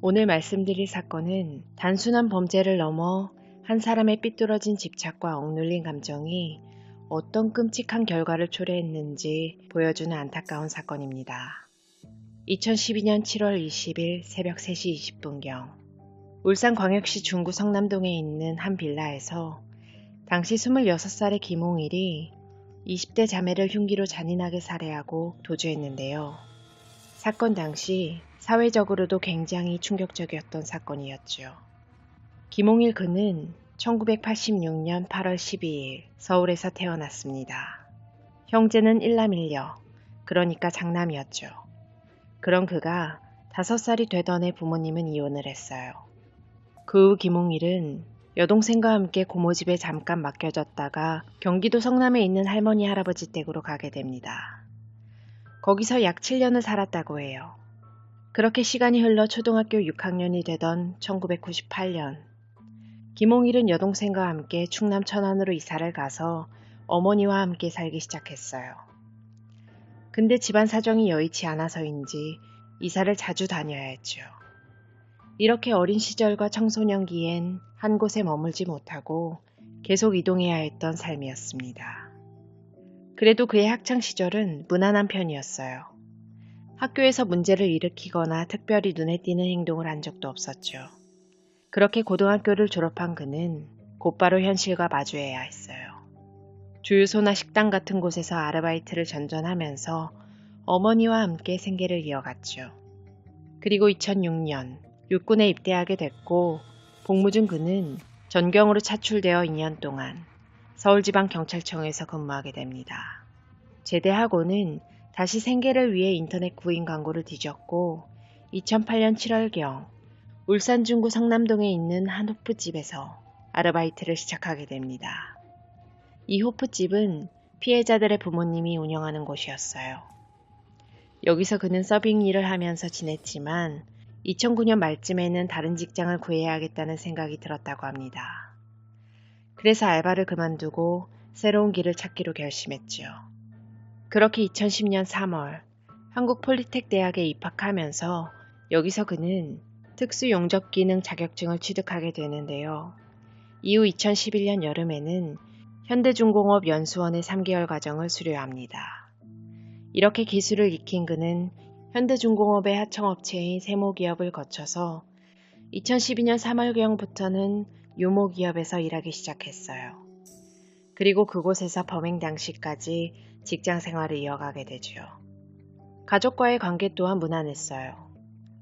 오늘 말씀드릴 사건은 단순한 범죄를 넘어 한 사람의 삐뚤어진 집착과 억눌린 감정이 어떤 끔찍한 결과를 초래했는지 보여주는 안타까운 사건입니다. 2012년 7월 20일 새벽 3시 20분경 울산광역시 중구 성남동에 있는 한 빌라에서 당시 26살의 김홍일이 20대 자매를 흉기로 잔인하게 살해하고 도주했는데요. 사건 당시 사회적으로도 굉장히 충격적이었던 사건이었죠. 김홍일 그는 1986년 8월 12일 서울에서 태어났습니다. 형제는 일남일녀, 그러니까 장남이었죠. 그런 그가 5살이 되던 해 부모님은 이혼을 했어요. 그 후 김홍일은 여동생과 함께 고모집에 잠깐 맡겨졌다가 경기도 성남에 있는 할머니 할아버지 댁으로 가게 됩니다. 거기서 약 7년을 살았다고 해요. 그렇게 시간이 흘러 초등학교 6학년이 되던 1998년 김홍일은 여동생과 함께 충남 천안으로 이사를 가서 어머니와 함께 살기 시작했어요. 근데 집안 사정이 여의치 않아서인지 이사를 자주 다녀야 했죠. 이렇게 어린 시절과 청소년기엔 한 곳에 머물지 못하고 계속 이동해야 했던 삶이었습니다. 그래도 그의 학창 시절은 무난한 편이었어요. 학교에서 문제를 일으키거나 특별히 눈에 띄는 행동을 한 적도 없었죠. 그렇게 고등학교를 졸업한 그는 곧바로 현실과 마주해야 했어요. 주유소나 식당 같은 곳에서 아르바이트를 전전하면서 어머니와 함께 생계를 이어갔죠. 그리고 2006년 육군에 입대하게 됐고 복무 중 그는 전경으로 차출되어 2년 동안 서울지방경찰청에서 근무하게 됩니다. 제대하고는 다시 생계를 위해 인터넷 구인 광고를 뒤졌고 2008년 7월경 울산 중구 성남동에 있는 한 호프집에서 아르바이트를 시작하게 됩니다. 이 호프집은 피해자들의 부모님이 운영하는 곳이었어요. 여기서 그는 서빙 일을 하면서 지냈지만 2009년 말쯤에는 다른 직장을 구해야겠다는 생각이 들었다고 합니다. 그래서 알바를 그만두고 새로운 길을 찾기로 결심했죠. 그렇게 2010년 3월 한국 폴리텍 대학에 입학하면서 여기서 그는 특수 용접 기능 자격증을 취득하게 되는데요. 이후 2011년 여름에는 현대중공업 연수원의 3개월 과정을 수료합니다. 이렇게 기술을 익힌 그는 현대중공업의 하청업체인 세모기업을 거쳐서 2012년 3월경부터는 유모 기업에서 일하기 시작했어요. 그리고 그곳에서 범행 당시까지 직장 생활을 이어가게 되죠. 가족과의 관계 또한 무난했어요.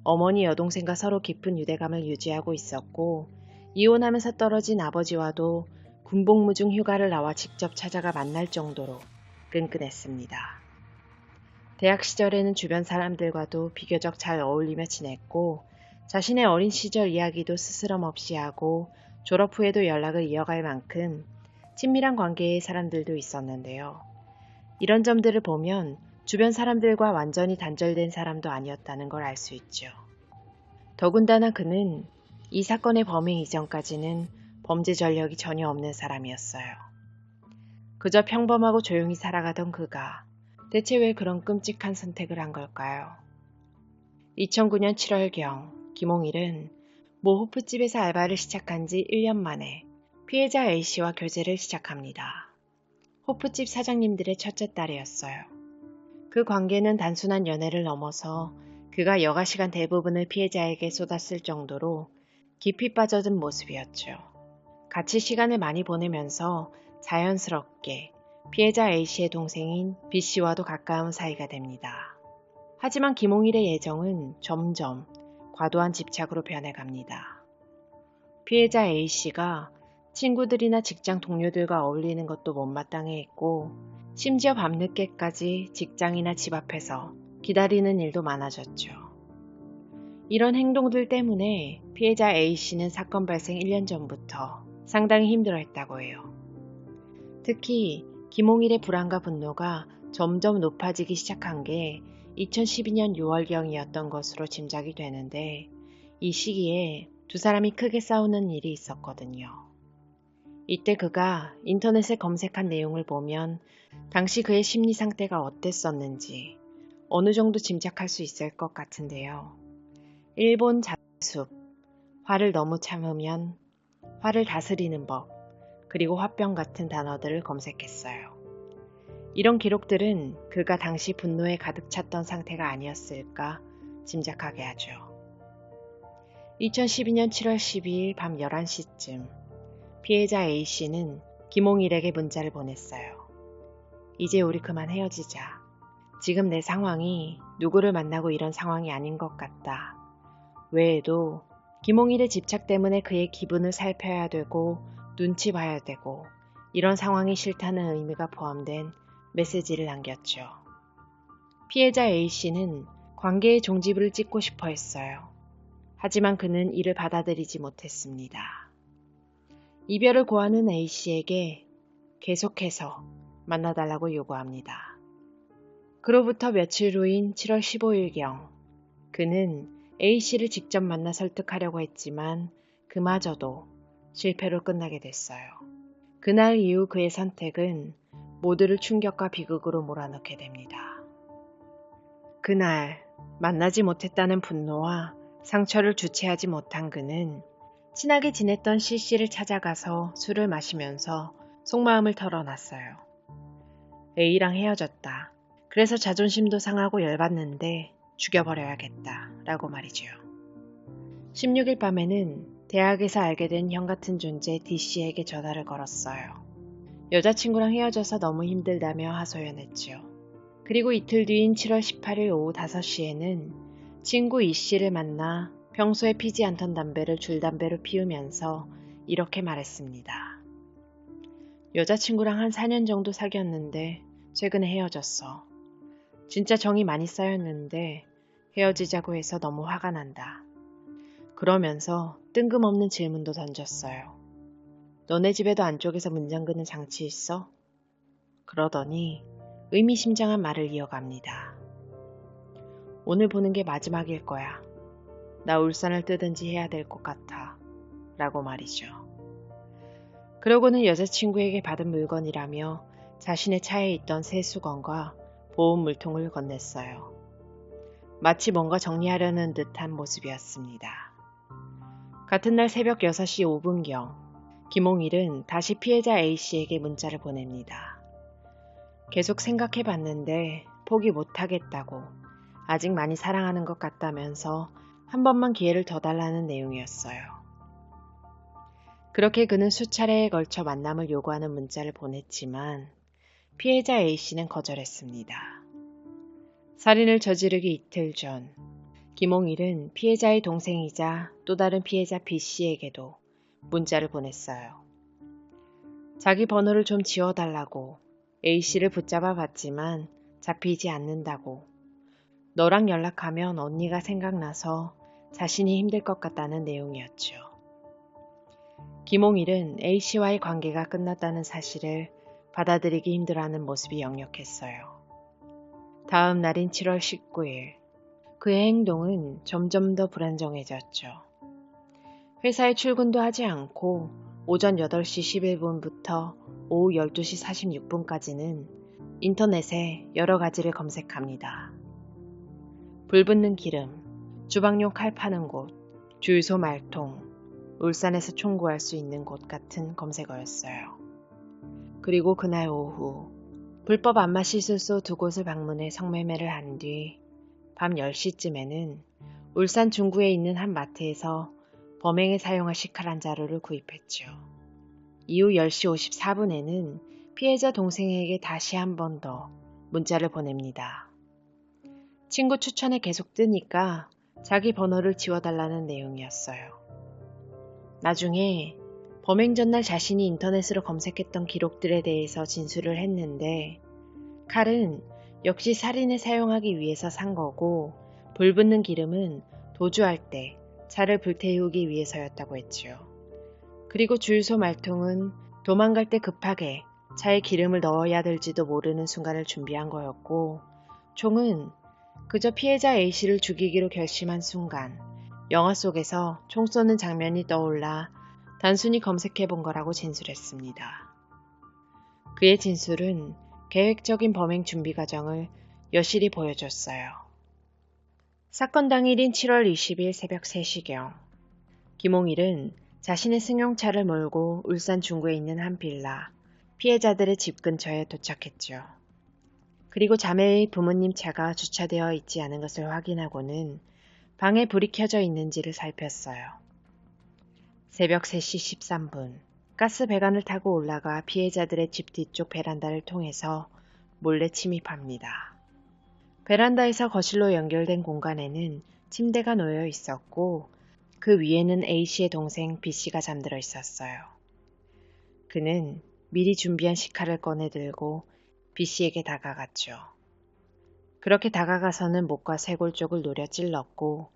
어머니 여동생과 서로 깊은 유대감을 유지하고 있었고 이혼하면서 떨어진 아버지와도 군복무 중 휴가를 나와 직접 찾아가 만날 정도로 끈끈했습니다. 대학 시절에는 주변 사람들과도 비교적 잘 어울리며 지냈고 자신의 어린 시절 이야기도 스스럼 없이 하고 졸업 후에도 연락을 이어갈 만큼 친밀한 관계의 사람들도 있었는데요. 이런 점들을 보면 주변 사람들과 완전히 단절된 사람도 아니었다는 걸 알 수 있죠. 더군다나 그는 이 사건의 범행 이전까지는 범죄 전력이 전혀 없는 사람이었어요. 그저 평범하고 조용히 살아가던 그가 대체 왜 그런 끔찍한 선택을 한 걸까요? 2009년 7월경 김홍일은 모 호프집에서 알바를 시작한 지 1년 만에 피해자 A씨와 교제를 시작합니다. 호프집 사장님들의 첫째 딸이었어요. 그 관계는 단순한 연애를 넘어서 그가 여가 시간 대부분을 피해자에게 쏟았을 정도로 깊이 빠져든 모습이었죠. 같이 시간을 많이 보내면서 자연스럽게 피해자 A씨의 동생인 B씨와도 가까운 사이가 됩니다. 하지만 김홍일의 예정은 점점 과도한 집착으로 변해갑니다. 피해자 A씨가 친구들이나 직장 동료들과 어울리는 것도 못마땅해 했고 심지어 밤늦게까지 직장이나 집 앞에서 기다리는 일도 많아졌죠. 이런 행동들 때문에 피해자 A씨는 사건 발생 1년 전부터 상당히 힘들어 했다고 해요. 특히 김홍일의 불안과 분노가 점점 높아지기 시작한 게 2012년 6월경이었던 것으로 짐작이 되는데 이 시기에 두 사람이 크게 싸우는 일이 있었거든요. 이때 그가 인터넷에 검색한 내용을 보면 당시 그의 심리 상태가 어땠었는지 어느 정도 짐작할 수 있을 것 같은데요. 일본 자... 숲, 화를 너무 참으면 화를 다스리는 법, 그리고 화병 같은 단어들을 검색했어요. 이런 기록들은 그가 당시 분노에 가득 찼던 상태가 아니었을까 짐작하게 하죠. 2012년 7월 12일 밤 11시쯤 피해자 A씨는 김홍일에게 문자를 보냈어요. 이제 우리 그만 헤어지자. 지금 내 상황이 누구를 만나고 이런 상황이 아닌 것 같다. 외에도 김홍일의 집착 때문에 그의 기분을 살펴야 되고 눈치 봐야 되고 이런 상황이 싫다는 의미가 포함된 메시지를 남겼죠. 피해자 A씨는 관계의 종지부를 찍고 싶어 했어요. 하지만 그는 이를 받아들이지 못했습니다. 이별을 고하는 A씨에게 계속해서 만나달라고 요구합니다. 그로부터 며칠 후인 7월 15일경 그는 A씨를 직접 만나 설득하려고 했지만 그마저도 실패로 끝나게 됐어요. 그날 이후 그의 선택은 모두를 충격과 비극으로 몰아넣게 됩니다. 그날 만나지 못했다는 분노와 상처를 주체하지 못한 그는 친하게 지냈던 C씨를 찾아가서 술을 마시면서 속마음을 털어놨어요. A랑 헤어졌다. 그래서 자존심도 상하고 열받는데 죽여버려야겠다. 라고 말이죠. 16일 밤에는 대학에서 알게 된 형 같은 존재 D씨에게 전화를 걸었어요. 여자친구랑 헤어져서 너무 힘들다며 하소연했지요. 그리고 이틀 뒤인 7월 18일 오후 5시에는 친구 E씨를 만나 평소에 피지 않던 담배를 줄담배로 피우면서 이렇게 말했습니다. 여자친구랑 한 4년 정도 사귀었는데 최근에 헤어졌어. 진짜 정이 많이 쌓였는데 헤어지자고 해서 너무 화가 난다. 그러면서 뜬금없는 질문도 던졌어요. 너네 집에도 안쪽에서 문 잠그는 장치 있어? 그러더니 의미심장한 말을 이어갑니다. 오늘 보는 게 마지막일 거야. 나 울산을 뜨든지 해야 될 것 같아. 라고 말이죠. 그러고는 여자친구에게 받은 물건이라며 자신의 차에 있던 새 수건과 보온 물통을 건넸어요. 마치 뭔가 정리하려는 듯한 모습이었습니다. 같은 날 새벽 6시 5분경 김홍일은 다시 피해자 A씨에게 문자를 보냅니다. 계속 생각해 봤는데 포기 못하겠다고 아직 많이 사랑하는 것 같다면서 한 번만 기회를 더 달라는 내용이었어요. 그렇게 그는 수차례에 걸쳐 만남을 요구하는 문자를 보냈지만 피해자 A씨는 거절했습니다. 살인을 저지르기 이틀 전 김홍일은 피해자의 동생이자 또 다른 피해자 B씨에게도 문자를 보냈어요. 자기 번호를 좀 지워달라고 A씨를 붙잡아 봤지만 잡히지 않는다고 너랑 연락하면 언니가 생각나서 자신이 힘들 것 같다는 내용이었죠. 김홍일은 A씨와의 관계가 끝났다는 사실을 받아들이기 힘들어하는 모습이 역력했어요. 다음 날인 7월 19일, 그의 행동은 점점 더 불안정해졌죠. 회사에 출근도 하지 않고 오전 8시 11분부터 오후 12시 46분까지는 인터넷에 여러 가지를 검색합니다. 불 붙는 기름, 주방용 칼 파는 곳, 주유소 말통, 울산에서 총 구할 수 있는 곳 같은 검색어였어요. 그리고 그날 오후 불법 안마 시술소 두 곳을 방문해 성매매를 한 뒤 밤 10시쯤에는 울산 중구에 있는 한 마트에서 범행에 사용할 시칼한 자루를 구입했죠. 이후 10시 54분에는 피해자 동생에게 다시 한 번 더 문자를 보냅니다. 친구 추천에 계속 뜨니까 자기 번호를 지워달라는 내용이었어요. 나중에 범행 전날 자신이 인터넷으로 검색했던 기록들에 대해서 진술을 했는데 칼은 역시 살인에 사용하기 위해서 산 거고 불 붙는 기름은 도주할 때 차를 불태우기 위해서였다고 했지요. 그리고 주유소 말통은 도망갈 때 급하게 차에 기름을 넣어야 될지도 모르는 순간을 준비한 거였고 총은 그저 피해자 A씨를 죽이기로 결심한 순간 영화 속에서 총 쏘는 장면이 떠올라 단순히 검색해 본 거라고 진술했습니다. 그의 진술은 계획적인 범행 준비 과정을 여실히 보여줬어요. 사건 당일인 7월 20일 새벽 3시경 김홍일은 자신의 승용차를 몰고 울산 중구에 있는 한 빌라 피해자들의 집 근처에 도착했죠. 그리고 자매의 부모님 차가 주차되어 있지 않은 것을 확인하고는 방에 불이 켜져 있는지를 살폈어요. 새벽 3시 13분 가스 배관을 타고 올라가 피해자들의 집 뒤쪽 베란다를 통해서 몰래 침입합니다. 베란다에서 거실로 연결된 공간에는 침대가 놓여 있었고 그 위에는 A씨의 동생 B씨가 잠들어 있었어요. 그는 미리 준비한 식칼을 꺼내 들고 B씨에게 다가갔죠. 그렇게 다가가서는 목과 쇄골 쪽을 노려 찔렀고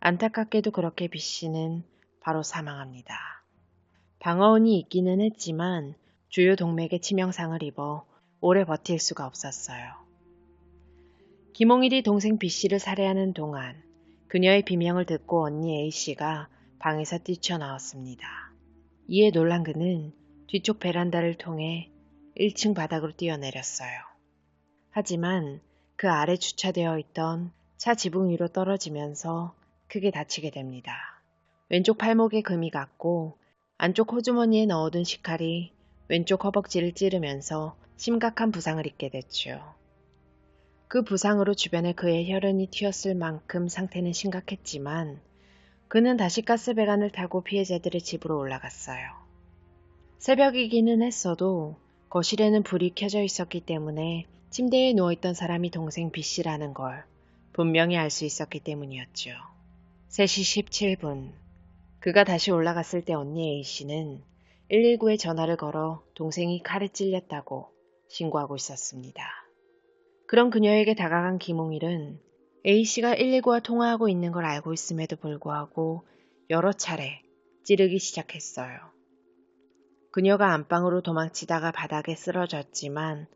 안타깝게도 그렇게 B씨는 바로 사망합니다. 방어운이 있기는 했지만 주요 동맥에 치명상을 입어 오래 버틸 수가 없었어요. 김홍일이 동생 B씨를 살해하는 동안 그녀의 비명을 듣고 언니 A씨가 방에서 뛰쳐나왔습니다. 이에 놀란 그는 뒤쪽 베란다를 통해 1층 바닥으로 뛰어내렸어요. 하지만 그 아래 주차되어 있던 차 지붕 위로 떨어지면서 크게 다치게 됩니다. 왼쪽 팔목에 금이 갔고 안쪽 호주머니에 넣어둔 식칼이 왼쪽 허벅지를 찌르면서 심각한 부상을 입게 됐죠. 그 부상으로 주변에 그의 혈흔이 튀었을 만큼 상태는 심각했지만 그는 다시 가스배관을 타고 피해자들의 집으로 올라갔어요. 새벽이기는 했어도 거실에는 불이 켜져 있었기 때문에 침대에 누워있던 사람이 동생 B씨라는 걸 분명히 알 수 있었기 때문이었죠. 3시 17분 그가 다시 올라갔을 때 언니 A씨는 119에 전화를 걸어 동생이 칼에 찔렸다고 신고하고 있었습니다. 그런 그녀에게 다가간 김홍일은 A씨가 119와 통화하고 있는 걸 알고 있음에도 불구하고 여러 차례 찌르기 시작했어요. 그녀가 안방으로 도망치다가 바닥에 쓰러졌지만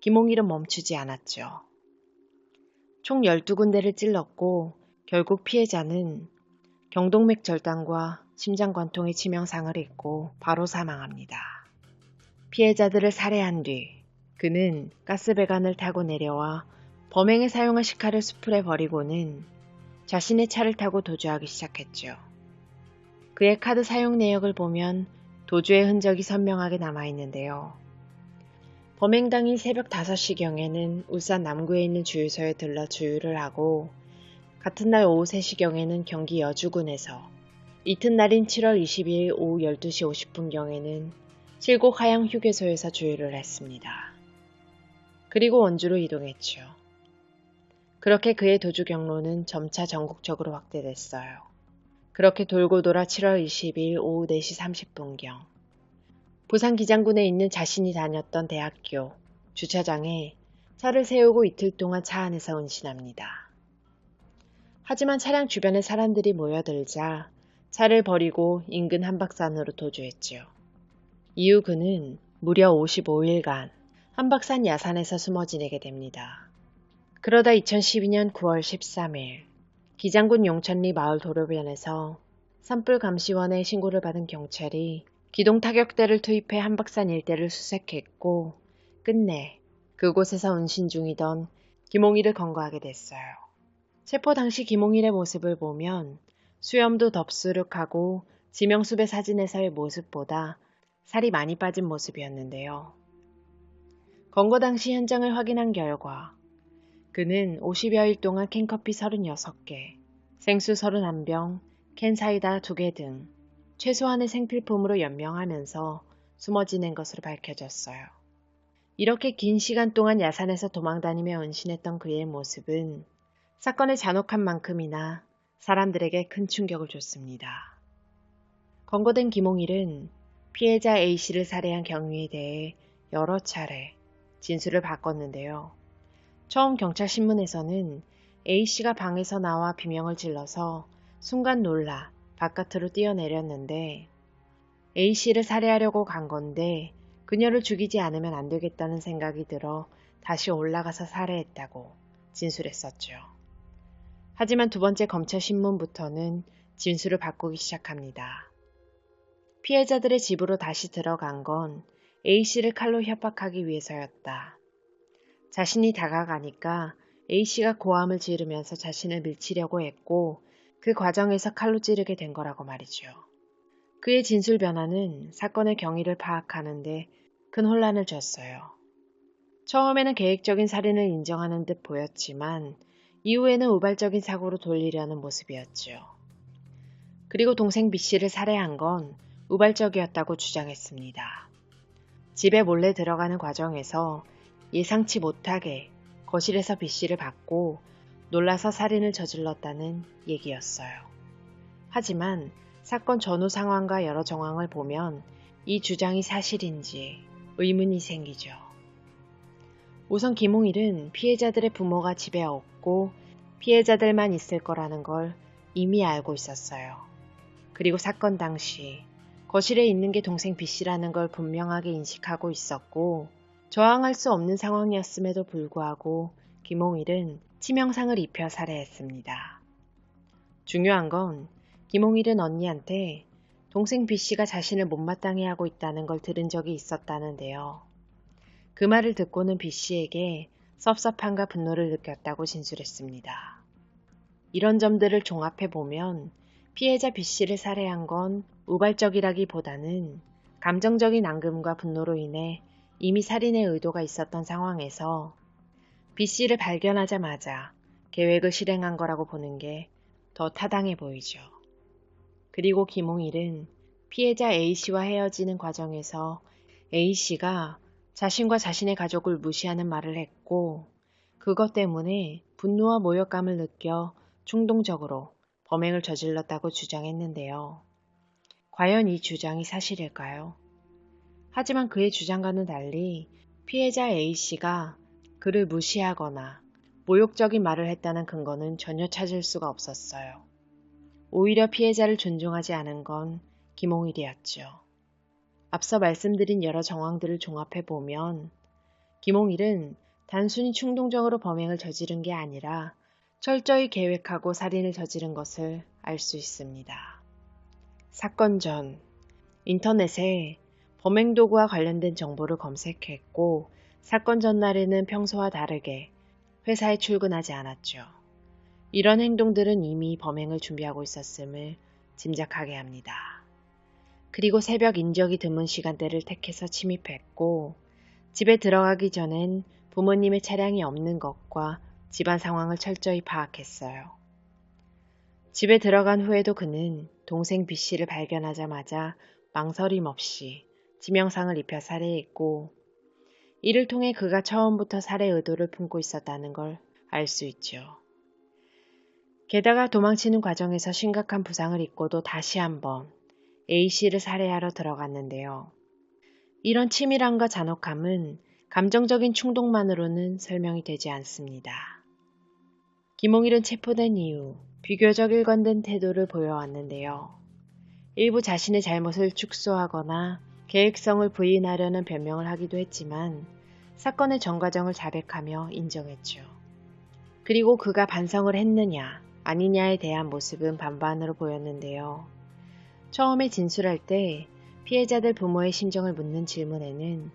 김홍일은 멈추지 않았죠. 총 12군데를 찔렀고 결국 피해자는 경동맥 절단과 심장관통의 치명상을 입고 바로 사망합니다. 피해자들을 살해한 뒤 그는 가스배관을 타고 내려와 범행에 사용한 식칼을 수풀에 버리고는 자신의 차를 타고 도주하기 시작했죠. 그의 카드 사용 내역을 보면 도주의 흔적이 선명하게 남아있는데요. 범행 당일 새벽 5시경에는 울산 남구에 있는 주유소에 들러 주유를 하고 같은 날 오후 3시경에는 경기 여주군에서 이튿날인 7월 22일 오후 12시 50분경에는 칠곡 하양 휴게소에서 주유를 했습니다. 그리고 원주로 이동했죠. 그렇게 그의 도주 경로는 점차 전국적으로 확대됐어요. 그렇게 돌고 돌아 7월 20일 오후 4시 30분경 부산 기장군에 있는 자신이 다녔던 대학교 주차장에 차를 세우고 이틀 동안 차 안에서 운신합니다. 하지만 차량 주변에 사람들이 모여들자 차를 버리고 인근 한박산으로 도주했지요. 이후 그는 무려 55일간 한박산 야산에서 숨어 지내게 됩니다. 그러다 2012년 9월 13일 기장군 용천리 마을 도로변에서 산불 감시원의 신고를 받은 경찰이 기동 타격대를 투입해 한박산 일대를 수색했고 끝내 그곳에서 운신 중이던 김홍일을 검거하게 됐어요. 체포 당시 김홍일의 모습을 보면 수염도 덥수룩하고 지명수배 사진에서의 모습보다 살이 많이 빠진 모습이었는데요. 검거 당시 현장을 확인한 결과 그는 50여일 동안 캔커피 36개, 생수 31병, 캔 사이다 2개 등 최소한의 생필품으로 연명하면서 숨어 지낸 것으로 밝혀졌어요. 이렇게 긴 시간 동안 야산에서 도망다니며 은신했던 그의 모습은 사건의 잔혹한 만큼이나 사람들에게 큰 충격을 줬습니다. 검거된 김홍일은 피해자 A씨를 살해한 경위에 대해 여러 차례 진술을 바꿨는데요. 처음 경찰 신문에서는 A씨가 방에서 나와 비명을 질러서 순간 놀라 바깥으로 뛰어내렸는데 A씨를 살해하려고 간 건데 그녀를 죽이지 않으면 안 되겠다는 생각이 들어 다시 올라가서 살해했다고 진술했었죠. 하지만 두 번째 검찰 신문부터는 진술을 바꾸기 시작합니다. 피해자들의 집으로 다시 들어간 건 A씨를 칼로 협박하기 위해서였다. 자신이 다가가니까 A씨가 고함을 지르면서 자신을 밀치려고 했고 그 과정에서 칼로 찌르게 된 거라고 말이죠. 그의 진술 변화는 사건의 경위를 파악하는데 큰 혼란을 줬어요. 처음에는 계획적인 살인을 인정하는 듯 보였지만 이후에는 우발적인 사고로 돌리려는 모습이었죠. 그리고 동생 B씨를 살해한 건 우발적이었다고 주장했습니다. 집에 몰래 들어가는 과정에서 예상치 못하게 거실에서 B씨를 받고 놀라서 살인을 저질렀다는 얘기였어요. 하지만 사건 전후 상황과 여러 정황을 보면 이 주장이 사실인지 의문이 생기죠. 우선 김홍일은 피해자들의 부모가 집에 없고 피해자들만 있을 거라는 걸 이미 알고 있었어요. 그리고 사건 당시 거실에 있는 게 동생 B씨라는 걸 분명하게 인식하고 있었고 저항할 수 없는 상황이었음에도 불구하고 김홍일은 치명상을 입혀 살해했습니다. 중요한 건 김홍일은 언니한테 동생 B씨가 자신을 못마땅해 하고 있다는 걸 들은 적이 있었다는데요. 그 말을 듣고는 B씨에게 섭섭함과 분노를 느꼈다고 진술했습니다. 이런 점들을 종합해 보면 피해자 B씨를 살해한 건 우발적이라기보다는 감정적인 앙금과 분노로 인해 이미 살인의 의도가 있었던 상황에서 B씨를 발견하자마자 계획을 실행한 거라고 보는 게 더 타당해 보이죠. 그리고 김홍일은 피해자 A씨와 헤어지는 과정에서 A씨가 자신과 자신의 가족을 무시하는 말을 했고 그것 때문에 분노와 모욕감을 느껴 충동적으로 범행을 저질렀다고 주장했는데요. 과연 이 주장이 사실일까요? 하지만 그의 주장과는 달리 피해자 A씨가 그를 무시하거나 모욕적인 말을 했다는 근거는 전혀 찾을 수가 없었어요. 오히려 피해자를 존중하지 않은 건 김홍일이었죠. 앞서 말씀드린 여러 정황들을 종합해 보면 김홍일은 단순히 충동적으로 범행을 저지른 게 아니라 철저히 계획하고 살인을 저지른 것을 알 수 있습니다. 사건 전 인터넷에 범행 도구와 관련된 정보를 검색했고 사건 전날에는 평소와 다르게 회사에 출근하지 않았죠. 이런 행동들은 이미 범행을 준비하고 있었음을 짐작하게 합니다. 그리고 새벽 인적이 드문 시간대를 택해서 침입했고 집에 들어가기 전엔 부모님의 차량이 없는 것과 집안 상황을 철저히 파악했어요. 집에 들어간 후에도 그는 동생 B씨를 발견하자마자 망설임 없이 지명상을 입혀 살해했고 이를 통해 그가 처음부터 살해 의도를 품고 있었다는 걸 알 수 있죠. 게다가 도망치는 과정에서 심각한 부상을 입고도 다시 한번 A씨를 살해하러 들어갔는데요. 이런 치밀함과 잔혹함은 감정적인 충동만으로는 설명이 되지 않습니다. 김홍일은 체포된 이후 비교적 일관된 태도를 보여왔는데요. 일부 자신의 잘못을 축소하거나 계획성을 부인하려는 변명을 하기도 했지만 사건의 전 과정을 자백하며 인정했죠. 그리고 그가 반성을 했느냐 아니냐에 대한 모습은 반반으로 보였는데요. 처음에 진술할 때 피해자들 부모의 심정을 묻는 질문에는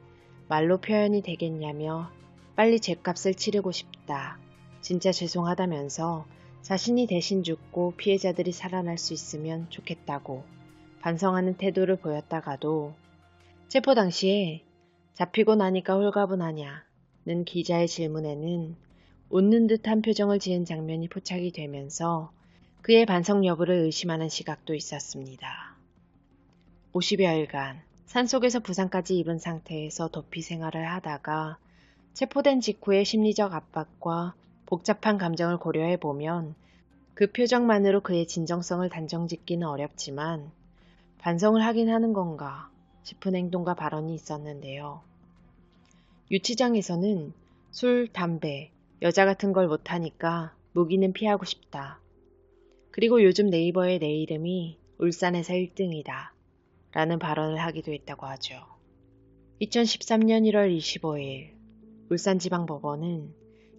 말로 표현이 되겠냐며 빨리 죗값을 치르고 싶다. 진짜 죄송하다면서 자신이 대신 죽고 피해자들이 살아날 수 있으면 좋겠다고 반성하는 태도를 보였다가도 체포 당시에 잡히고 나니까 홀가분하냐는 기자의 질문에는 웃는 듯한 표정을 지은 장면이 포착이 되면서 그의 반성 여부를 의심하는 시각도 있었습니다. 50여일간 산속에서 부상까지 입은 상태에서 도피 생활을 하다가 체포된 직후의 심리적 압박과 복잡한 감정을 고려해 보면 그 표정만으로 그의 진정성을 단정 짓기는 어렵지만 반성을 하긴 하는 건가 싶은 행동과 발언이 있었는데요. 유치장에서는 술, 담배, 여자 같은 걸 못하니까 무기는 피하고 싶다. 그리고 요즘 네이버의 내 이름이 울산에서 1등이다. 라는 발언을 하기도 했다고 하죠. 2013년 1월 25일 울산지방법원은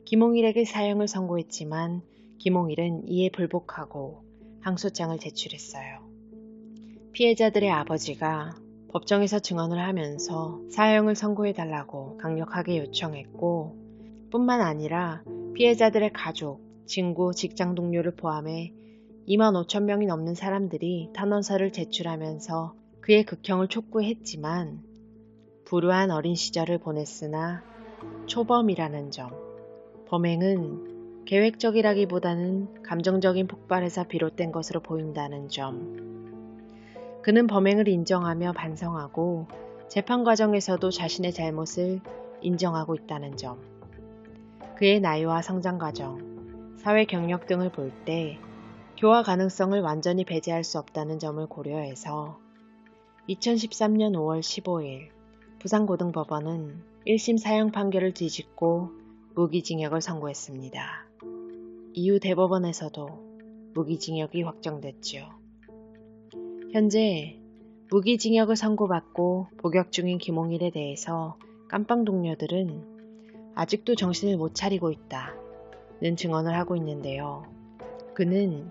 김홍일에게 사형을 선고했지만 김홍일은 이에 불복하고 항소장을 제출했어요. 피해자들의 아버지가 법정에서 증언을 하면서 사형을 선고해달라고 강력하게 요청했고 뿐만 아니라 피해자들의 가족, 친구, 직장 동료를 포함해 2만 5천 명이 넘는 사람들이 탄원서를 제출하면서 그의 극형을 촉구했지만 불우한 어린 시절을 보냈으나 초범이라는 점. 범행은 계획적이라기보다는 감정적인 폭발에서 비롯된 것으로 보인다는 점. 그는 범행을 인정하며 반성하고 재판 과정에서도 자신의 잘못을 인정하고 있다는 점. 그의 나이와 성장 과정, 사회 경력 등을 볼 때 교화 가능성을 완전히 배제할 수 없다는 점을 고려해서 2013년 5월 15일 부산고등법원은 1심 사형 판결을 뒤집고 무기징역을 선고했습니다. 이후 대법원에서도 무기징역이 확정됐지요. 현재 무기징역을 선고받고 복역 중인 김홍일에 대해서 깜빵 동료들은 아직도 정신을 못 차리고 있다는 증언을 하고 있는데요. 그는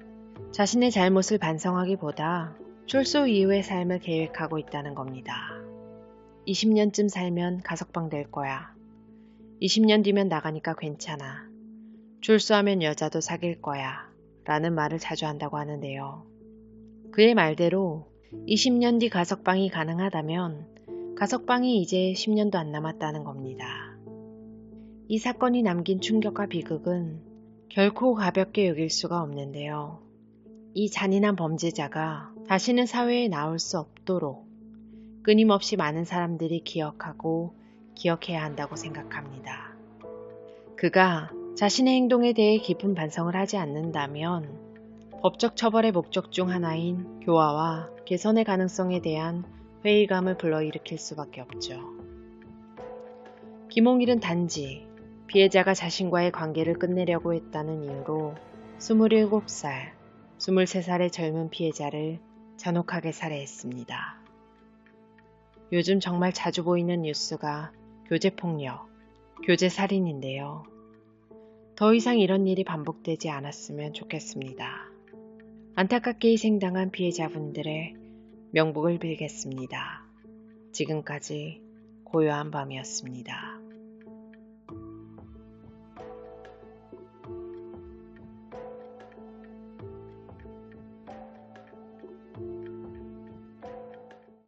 자신의 잘못을 반성하기보다 출소 이후의 삶을 계획하고 있다는 겁니다. 20년쯤 살면 가석방 될 거야. 20년 뒤면 나가니까 괜찮아. 출소하면 여자도 사귈 거야. 라는 말을 자주 한다고 하는데요. 그의 말대로 20년 뒤 가석방이 가능하다면 가석방이 이제 10년도 안 남았다는 겁니다. 이 사건이 남긴 충격과 비극은 결코 가볍게 여길 수가 없는데요. 이 잔인한 범죄자가 다시는 사회에 나올 수 없도록 끊임없이 많은 사람들이 기억하고 기억해야 한다고 생각합니다. 그가 자신의 행동에 대해 깊은 반성을 하지 않는다면 법적 처벌의 목적 중 하나인 교화와 개선의 가능성에 대한 회의감을 불러일으킬 수밖에 없죠. 김홍일은 단지 피해자가 자신과의 관계를 끝내려고 했다는 이유로 27살, 23살의 젊은 피해자를 잔혹하게 살해했습니다. 요즘 정말 자주 보이는 뉴스가 교제폭력, 교제살인인데요. 더 이상 이런 일이 반복되지 않았으면 좋겠습니다. 안타깝게 희생당한 피해자분들의 명복을 빌겠습니다. 지금까지 고요한 밤이었습니다.